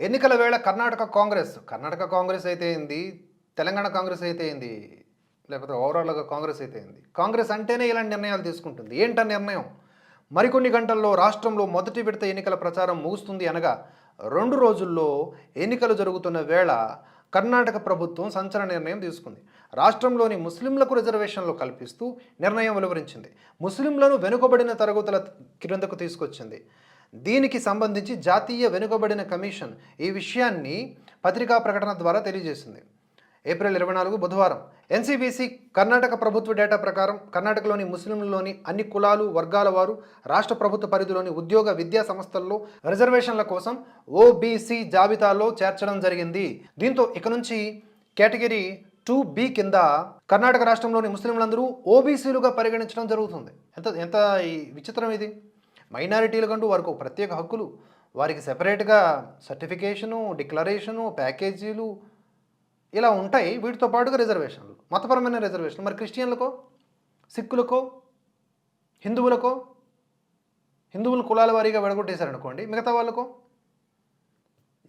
ఎన్నికల వేళ కర్ణాటక కాంగ్రెస్ కర్ణాటక కాంగ్రెస్ అయితే ఏంది? తెలంగాణ కాంగ్రెస్ అయితే ఏంది? లేకపోతే ఓవరాల్గా కాంగ్రెస్ అయితే ఏంది? కాంగ్రెస్ అంటేనే ఇలాంటి నిర్ణయాలు తీసుకుంటుంది. ఏంట నిర్ణయం? మరికొన్ని గంటల్లో రాష్ట్రంలో మొదటి విడత ఎన్నికల ప్రచారం ముగుస్తుంది అనగా రెండు రోజుల్లో ఎన్నికలు జరుగుతున్న వేళ కర్ణాటక ప్రభుత్వం సంచలన నిర్ణయం తీసుకుంది. రాష్ట్రంలోని ముస్లింలకు రిజర్వేషన్లు కల్పిస్తూ నిర్ణయం వెలువరించింది. ముస్లింలను వెనుకబడిన తరగతుల క్రిందకు తీసుకొచ్చింది. దీనికి సంబంధించి జాతీయ వెనుకబడిన కమిషన్ ఈ విషయాన్ని పత్రికా ప్రకటన ద్వారా తెలియజేసింది. ఏప్రిల్ ఇరవై నాలుగు బుధవారం ఎన్సీబీసీ కర్ణాటక ప్రభుత్వ డేటా ప్రకారం కర్ణాటకలోని ముస్లింలలోని అన్ని కులాలు వర్గాల వారు రాష్ట్ర ప్రభుత్వ పరిధిలోని ఉద్యోగ విద్యా సంస్థల్లో రిజర్వేషన్ల కోసం ఓబీసీ జాబితాలో చేర్చడం జరిగింది. దీంతో ఇక నుంచి కేటగిరీ టూ బి కింద కర్ణాటక రాష్ట్రంలోని ముస్లింలందరూ ఓబీసీలుగా పరిగణించడం జరుగుతుంది. ఎంత ఎంత ఈ విచిత్రం ఇది? మైనారిటీలకంటూ వారికి ఒక ప్రత్యేక హక్కులు. వారికి సెపరేట్గా సర్టిఫికేషను డిక్లరేషను ప్యాకేజీలు ఇలా ఉంటాయి. వీటితో పాటుగా రిజర్వేషన్లు మతపరమైన రిజర్వేషన్లు. మరి క్రిస్టియన్లకో సిక్కులకో హిందువులకో హిందువులు కులాల వారీగా విడగొట్టేశారనుకోండి మిగతా వాళ్ళకో?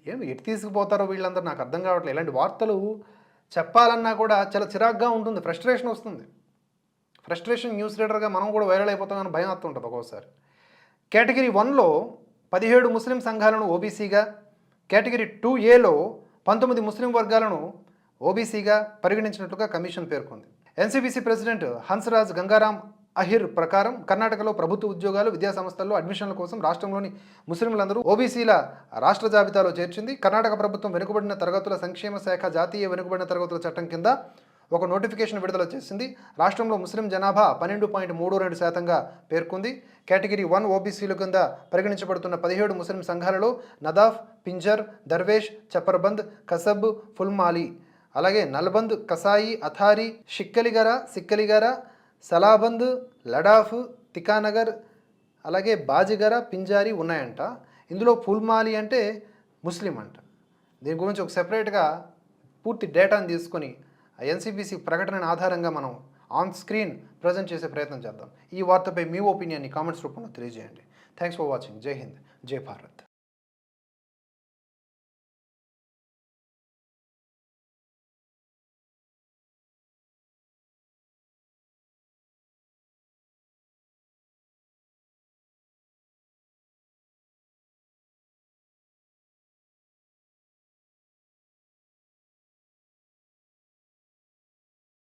ఏమి ఎటు తీసుకుపోతారో వీళ్ళందరూ నాకు అర్థం కావట్లేదు. ఇలాంటి వార్తలు చెప్పాలన్నా కూడా చాలా చిరాగ్గా ఉంటుంది ఫ్రస్ట్రేషన్ వస్తుంది. ఫ్రస్ట్రేషన్ న్యూస్ రీడర్గా మనం కూడా వైరల్ అయిపోతామని భయం వస్తుంటుంది ఒక్కోసారి. కేటగిరీ వన్లో పదిహేడు ముస్లిం సంఘాలను ఓబీసీగా కేటగిరీ టూ ఏలో పంతొమ్మిది ముస్లిం వర్గాలను ఓబీసీగా పరిగణించినట్లుగా కమిషన్ పేర్కొంది. ఎన్సీబీసీ ప్రెసిడెంట్ హన్స్రాజ్ గంగారాం అహిర్ ప్రకారం కర్ణాటకలో ప్రభుత్వ ఉద్యోగాలు విద్యా సంస్థల్లో అడ్మిషన్ల కోసం రాష్ట్రంలోని ముస్లింలందరూ ఓబీసీల రాష్ట్ర జాబితాలో చేర్చింది. కర్ణాటక ప్రభుత్వం వెనుకబడిన తరగతుల సంక్షేమ శాఖ జాతీయ వెనుకబడిన తరగతుల చట్టం కింద ఒక నోటిఫికేషన్ విడుదల చేసింది. రాష్ట్రంలో ముస్లిం జనాభా పన్నెండు పాయింట్ మూడు రెండు శాతంగా పేర్కొంది. కేటగిరీ వన్ ఓబీసీల కింద పరిగణించబడుతున్న పదిహేడు ముస్లిం సంఘాలలో నదాఫ్ పింజర్ దర్వేష్ చప్పర్బంద్ కసబ్ ఫుల్మాలి అలాగే నల్బంద్ కసాయి అథారి షిక్కలిగర సిక్కలిగర సలాబంద్ లడాఫ్ తికానగర్ అలాగే బాజిగర పింజారి ఉన్నాయంట. ఇందులో ఫుల్మాలి అంటే ముస్లిం అంట. దీని గురించి ఒక సెపరేట్గా పూర్తి డేటాను తీసుకొని ఎన్సీబీసీ ప్రకటన ఆధారంగా మనం ఆన్ స్క్రీన్ ప్రజెంట్ చేసే ప్రయత్నం చేద్దాం. ఈ వార్తపై మీ ఒపీనియన్ని కామెంట్స్ రూపంలో తెలియజేయండి. థ్యాంక్స్ ఫర్ వాచింగ్ జై హింద్ జై భారత్